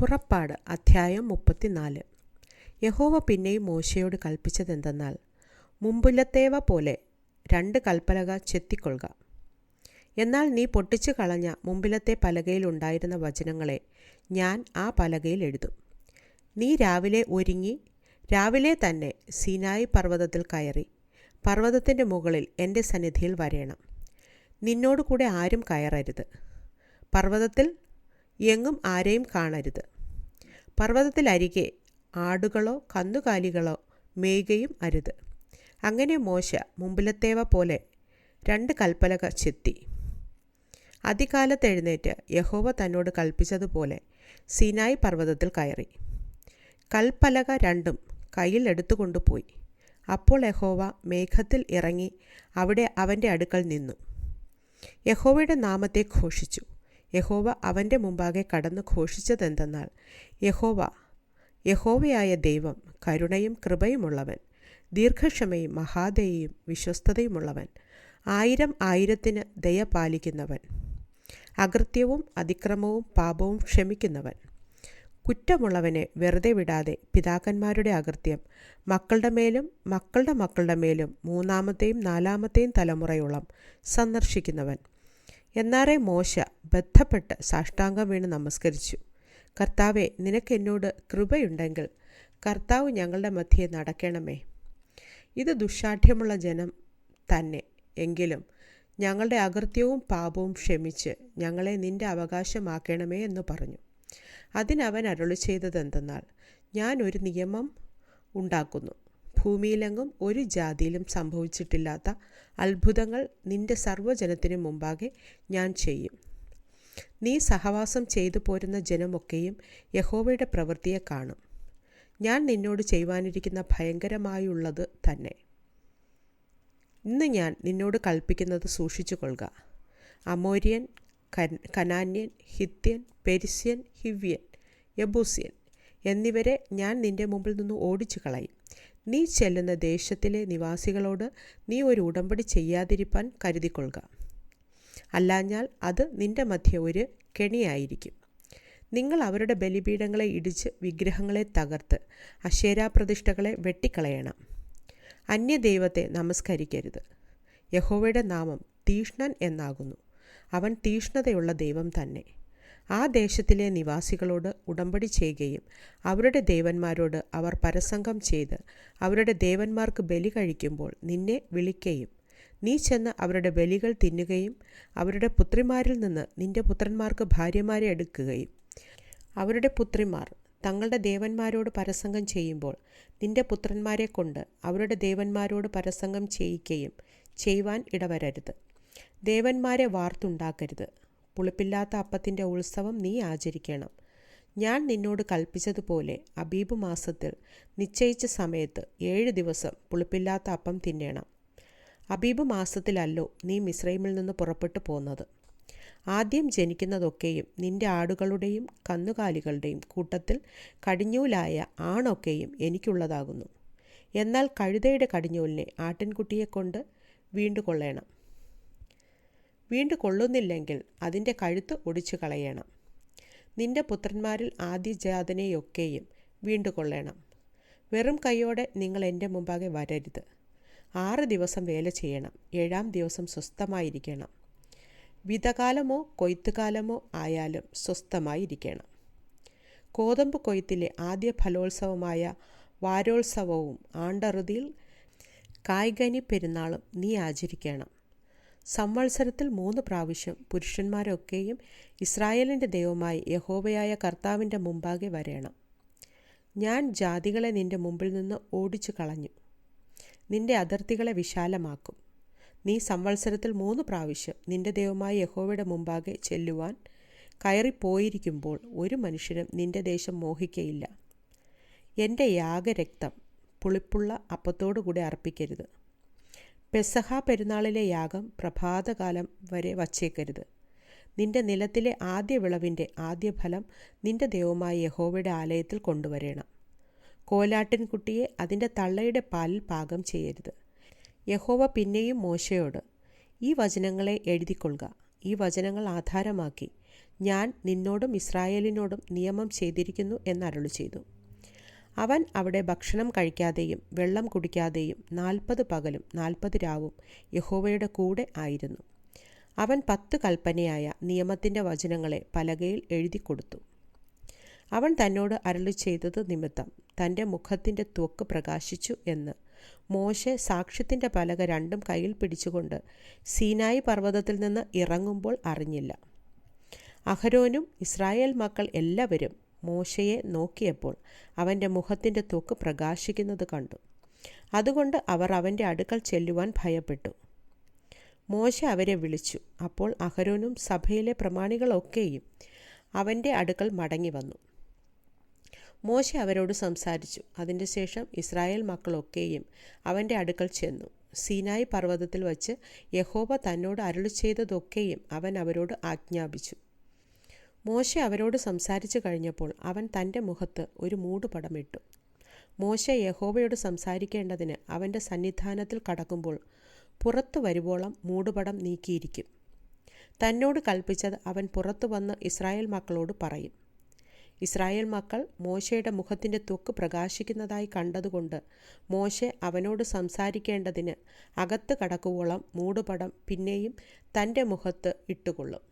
പുറപ്പാട് അധ്യായം മുപ്പത്തിനാല്. യഹോവ പിന്നെയും മോശയോട് കൽപ്പിച്ചതെന്തെന്നാൽ മുമ്പിലത്തേവ പോലെ രണ്ട് കൽപ്പലക ചെത്തിക്കൊള്ളുക. എന്നാൽ നീ പൊട്ടിച്ചു കളഞ്ഞ മുമ്പിലത്തെ പലകയിലുണ്ടായിരുന്ന വചനങ്ങളെ ഞാൻ ആ പലകയിൽ എഴുതും. നീ രാവിലെ ഒരുങ്ങി രാവിലെ തന്നെ സീനായി പർവതത്തിൽ കയറി പർവതത്തിന്റെ മുകളിൽ എന്റെ സന്നിധിയിൽ വരേണം. നിന്നോട് കൂടെ ആരും കയറരുത്. പർവതത്തിൽ എങ്ങും ആരെയും കാണരുത്. പർവതത്തിലരികെ ആടുകളോ കന്നുകാലികളോ മേയുകയും അരുത്. അങ്ങനെ മോശ മുമ്പിലത്തേവ പോലെ രണ്ട് കൽപ്പലക ചെത്തി. അതികാലത്ത് എഴുന്നേറ്റ് യഹോവ തന്നോട് കൽപ്പിച്ചതുപോലെ സിനായി പർവതത്തിൽ കയറി. കൽപ്പലക രണ്ടും കയ്യിൽ എടുത്തുകൊണ്ടുപോയി. അപ്പോൾ യഹോവ മേഘത്തിൽ ഇറങ്ങി അവിടെ അവന്റെ അടുക്കൽ നിന്നു. യഹോവയുടെ നാമത്തെ ഘോഷിച്ചു. യഹോവ അവന്റെ മുമ്പാകെ കടന്നു ഘോഷിച്ചതെന്തെന്നാൽ യഹോവ യഹോവയായ ദൈവം കരുണയും കൃപയുമുള്ളവൻ ദീർഘക്ഷമയും മഹാദയയും വിശ്വസ്തതയുമുള്ളവൻ ആയിരം ആയിരത്തിന് ദയ പാലിക്കുന്നവൻ അകൃത്യവും അതിക്രമവും പാപവും ക്ഷമിക്കുന്നവൻ. കുറ്റമുള്ളവനെ വെറുതെ വിടാതെ പിതാക്കന്മാരുടെ അകൃത്യം മക്കളുടെ മേലും മക്കളുടെ മക്കളുടെ മേലും മൂന്നാമത്തെയും നാലാമത്തെയും തലമുറയോളം സന്ദർശിക്കുന്നവൻ. എന്നാറെ മോശ ബന്ധപ്പെട്ട് സാഷ്ടാംഗം വീണ് നമസ്കരിച്ചു. കർത്താവെ നിനക്കെന്നോട് കൃപയുണ്ടെങ്കിൽ കർത്താവ് ഞങ്ങളുടെ മധ്യെ നടക്കണമേ. ഇത് ദുഃഷാഠ്യമുള്ള ജനം തന്നെ. എങ്കിലും ഞങ്ങളുടെ അകൃത്യവും പാപവും ക്ഷമിച്ച് ഞങ്ങളെ നിന്റെ അവകാശമാക്കണമേ എന്ന് പറഞ്ഞു. അതിനവൻ അരുളി ചെയ്തതെന്തെന്നാൽ ഞാൻ ഒരു നിയമം ഉണ്ടാക്കുന്നു. ഭൂമിയിലെങ്ങും ഒരു ജാതിയിലും സംഭവിച്ചിട്ടില്ലാത്ത അത്ഭുതങ്ങൾ നിന്റെ സർവജനത്തിനു മുമ്പാകെ ഞാൻ ചെയ്യും. നീ സഹവാസം ചെയ്തു പോരുന്ന ജനമൊക്കെയും യഹോവയുടെ പ്രവൃത്തിയെ കാണും. ഞാൻ നിന്നോട് ചെയ്യുവാനിരിക്കുന്ന ഭയങ്കരമായുള്ളത് തന്നെ. ഇന്ന് ഞാൻ നിന്നോട് കൽപ്പിക്കുന്നത് സൂക്ഷിച്ചു കൊള്ളുക അമോര്യൻ കനാന്യൻ ഹിത്യൻ പെരിസ്യൻ ഹിവ്യൻ യബൂസ്യൻ എന്നിവരെ ഞാൻ നിന്റെ മുമ്പിൽ നിന്ന് ഓടിച്ചു കളയും നീ ചെല്ലുന്ന ദേശത്തിലെ നിവാസികളോട് നീ ഒരു ഉടമ്പടി ചെയ്യാതിരിപ്പാൻ കരുതിക്കൊള്ളുക. അല്ലാഞ്ഞാൽ അത് നിന്റെ മധ്യ ഒരു കെണിയായിരിക്കും. നിങ്ങൾ അവരുടെ ബലിപീഠങ്ങളെ ഇടിച്ച് വിഗ്രഹങ്ങളെ തകർത്ത് അശേരാപ്രതിഷ്ഠകളെ വെട്ടിക്കളയണം. അന്യദൈവത്തെ നമസ്കരിക്കരുത്. യഹോവയുടെ നാമം തീഷ്ണൻ എന്നാകുന്നു. അവൻ തീഷ്ണതയുള്ള ദൈവം തന്നെ. ആ ദേശത്തിലെ നിവാസികളോട് ഉടമ്പടി ചെയ്യുകയും അവരുടെ ദേവന്മാരോട് അവർ പരസംഗം ചെയ്ത് അവരുടെ ദേവന്മാർക്ക് ബലി കഴിക്കുമ്പോൾ നിന്നെ വിളിക്കുകയും നീ ചെന്ന് അവരുടെ ബലികൾ തിന്നുകയും അവരുടെ പുത്രിമാരിൽ നിന്ന് നിന്റെ പുത്രന്മാർക്ക് ഭാര്യമാരെ എടുക്കുകയും. അവരുടെ പുത്രിമാർ തങ്ങളുടെ ദേവന്മാരോട് പരസംഗം ചെയ്യുമ്പോൾ നിന്റെ പുത്രന്മാരെ കൊണ്ട് അവരുടെ ദേവന്മാരോട് പരസംഗം ചെയ്യിക്കുകയും ചെയ്യുവാൻ ഇടവരരുത്. ദേവന്മാരെ വാർത്തുണ്ടാക്കരുത്. പുളിപ്പില്ലാത്ത അപ്പത്തിന്റെ ഉത്സവം നീ ആചരിക്കണം. ഞാൻ നിന്നോട് കൽപ്പിച്ചതുപോലെ അബീബ് മാസത്തിൽ നിശ്ചയിച്ച സമയത്ത് ഏഴ് ദിവസം പുളിപ്പില്ലാത്ത അപ്പം തിന്നേണം. അബീബ് മാസത്തിലല്ലോ നീ മിശ്രൈമിൽ നിന്ന് പുറപ്പെട്ടു പോന്നത്. ആദ്യം ജനിക്കുന്നതൊക്കെയും നിന്റെ ആടുകളുടെയും കന്നുകാലികളുടെയും കൂട്ടത്തിൽ കടിഞ്ഞൂലായ ആണൊക്കെയും എനിക്കുള്ളതാകുന്നു. എന്നാൽ കഴുതയുടെ കടിഞ്ഞൂലിനെ ആട്ടിൻകുട്ടിയെ കൊണ്ട് വീണ്ടു കൊള്ളുന്നില്ലെങ്കിൽ അതിന്റെ കഴുത്ത് ഒടിച്ചു കളയണം. നിന്റെ പുത്രന്മാരിൽ ആദ്യജാതനെയൊക്കെയും വീണ്ടു കൊള്ളണം. വെറും കൈയോടെ നിങ്ങൾ എന്റെ മുമ്പാകെ വരരുത്. ആറ് ദിവസം വേല ചെയ്യണം. ഏഴാം ദിവസം സ്വസ്ഥമായിരിക്കണം. വിതകാലമോ കൊയ്ത്തുകാലമോ ആയാലും സ്വസ്ഥമായിരിക്കണം. കോതമ്പ് കൊയ്ത്തിലെ ആദ്യ ഫലോത്സവമായ വാരോത്സവവും ആണ്ടറുതിയിൽ കായ്കനി പെരുന്നാളും നീ ആചരിക്കണം. സംവത്സരത്തിൽ മൂന്ന് പ്രാവശ്യം പുരുഷന്മാരൊക്കെയും ഇസ്രായേലിന്റെ ദൈവമായി യഹോവയായ കർത്താവിന്റെ മുമ്പാകെ വരേണം. ഞാൻ ജാതികളെ നിന്റെ മുമ്പിൽ നിന്ന് ഓടിച്ചു കളഞ്ഞു. നിന്റെ അതിർത്തികളെ വിശാലമാക്കും. നീ സംവത്സരത്തിൽ മൂന്ന് പ്രാവശ്യം നിന്റെ ദൈവമായ യഹോവയുടെ മുമ്പാകെ ചെല്ലുവാൻ കയറിപ്പോയിരിക്കുമ്പോൾ ഒരു മനുഷ്യനും നിന്റെ ദേശം മോഹിക്കയില്ല. എന്റെ യാഗരക്തം പുളിപ്പുള്ള അപ്പത്തോടുകൂടി അർപ്പിക്കരുത്. പെസഹ പെരുന്നാളിലെ യാഗം പ്രഭാതകാലം വരെ വച്ചേക്കരുത്. നിന്റെ നിലത്തിലെ ആദ്യ വിളവിന്റെ ആദ്യ ഫലം നിന്റെ ദൈവമായ യഹോവയുടെ ആലയത്തിൽ കൊണ്ടുവരണം. കോലാട്ടിൻകുട്ടിയെ അതിന്റെ തള്ളയുടെ പാലിൽ പാകം ചെയ്യരുത്. യഹോവ പിന്നെയും മോശയോട് ഈ വചനങ്ങളെ എഴുതിക്കൊള്ളുക. ഈ വചനങ്ങൾ ആധാരമാക്കി ഞാൻ നിന്നോടും ഇസ്രായേലിനോടും നിയമം ചെയ്തിരിക്കുന്നു എന്നരുളി ചെയ്തു അവൻ അവിടെ ഭക്ഷണം കഴിക്കാതെയും വെള്ളം കുടിക്കാതെയും നാൽപ്പത് പകലും നാൽപ്പത് രാവും യഹോവയുടെ കൂടെ ആയിരുന്നു. അവൻ പത്ത് കൽപ്പനയായ നിയമത്തിന്റെ വചനങ്ങളെ പലകയിൽ എഴുതി കൊടുത്തു അവൻ തന്നോട് അരളി ചെയ്തത് നിമിത്തം തന്റെ മുഖത്തിന്റെ ത്വക്ക് പ്രകാശിച്ചു എന്ന് മോശെ സാക്ഷ്യത്തിന്റെ പലക രണ്ടും കയ്യിൽ പിടിച്ചുകൊണ്ട് സീനായി പർവതത്തിൽ നിന്ന് ഇറങ്ങുമ്പോൾ അറിഞ്ഞില്ല. അഹരോനും ഇസ്രായേൽ മക്കൾ എല്ലാവരും മോശയെ നോക്കിയപ്പോൾ അവന്റെ മുഖത്തിന്റെ തൂക്ക് പ്രകാശിക്കുന്നത് കണ്ടു. അതുകൊണ്ട് അവർ അവന്റെ അടുക്കൽ ചെല്ലുവാൻ ഭയപ്പെട്ടു. മോശ അവരെ വിളിച്ചു. അപ്പോൾ അഹരോനും സഭയിലെ പ്രമാണികളൊക്കെയും അവന്റെ അടുക്കൽ മടങ്ങി വന്നു മോശ അവരോട് സംസാരിച്ചു. അതിന്റെ ശേഷം ഇസ്രായേൽ മക്കളൊക്കെയും അവന്റെ അടുക്കൽ ചെന്നു. സീനായി പർവതത്തിൽ വച്ച് യഹോബ തന്നോട് അരുളി ചെയ്തതൊക്കെയും അവൻ അവരോട് ആജ്ഞാപിച്ചു. മോശ അവരോട് സംസാരിച്ചു കഴിഞ്ഞപ്പോൾ അവൻ തന്റെ മുഖത്ത് ഒരു മൂടുപടമിട്ടു. മോശ യഹോവയോട് സംസാരിക്കേണ്ടതിന് അവന്റെ സന്നിധാനത്തിൽ കടക്കുമ്പോൾ പുറത്തു വരുവോളം മൂടുപടം നീക്കിയിരിക്കും. തന്നോട് കൽപ്പിച്ചത് അവൻ പുറത്തു വന്ന് ഇസ്രായേൽ മക്കളോട് പറയും. ഇസ്രായേൽ മക്കൾ മോശയുടെ മുഖത്തിന്റെ തൊക്ക് പ്രകാശിക്കുന്നതായി കണ്ടതുകൊണ്ട് മോശ അവനോട് സംസാരിക്കേണ്ടതിന് അകത്ത് കടക്കുവോളം മൂടുപടം പിന്നെയും തന്റെ മുഖത്ത് ഇട്ടുകൊള്ളും.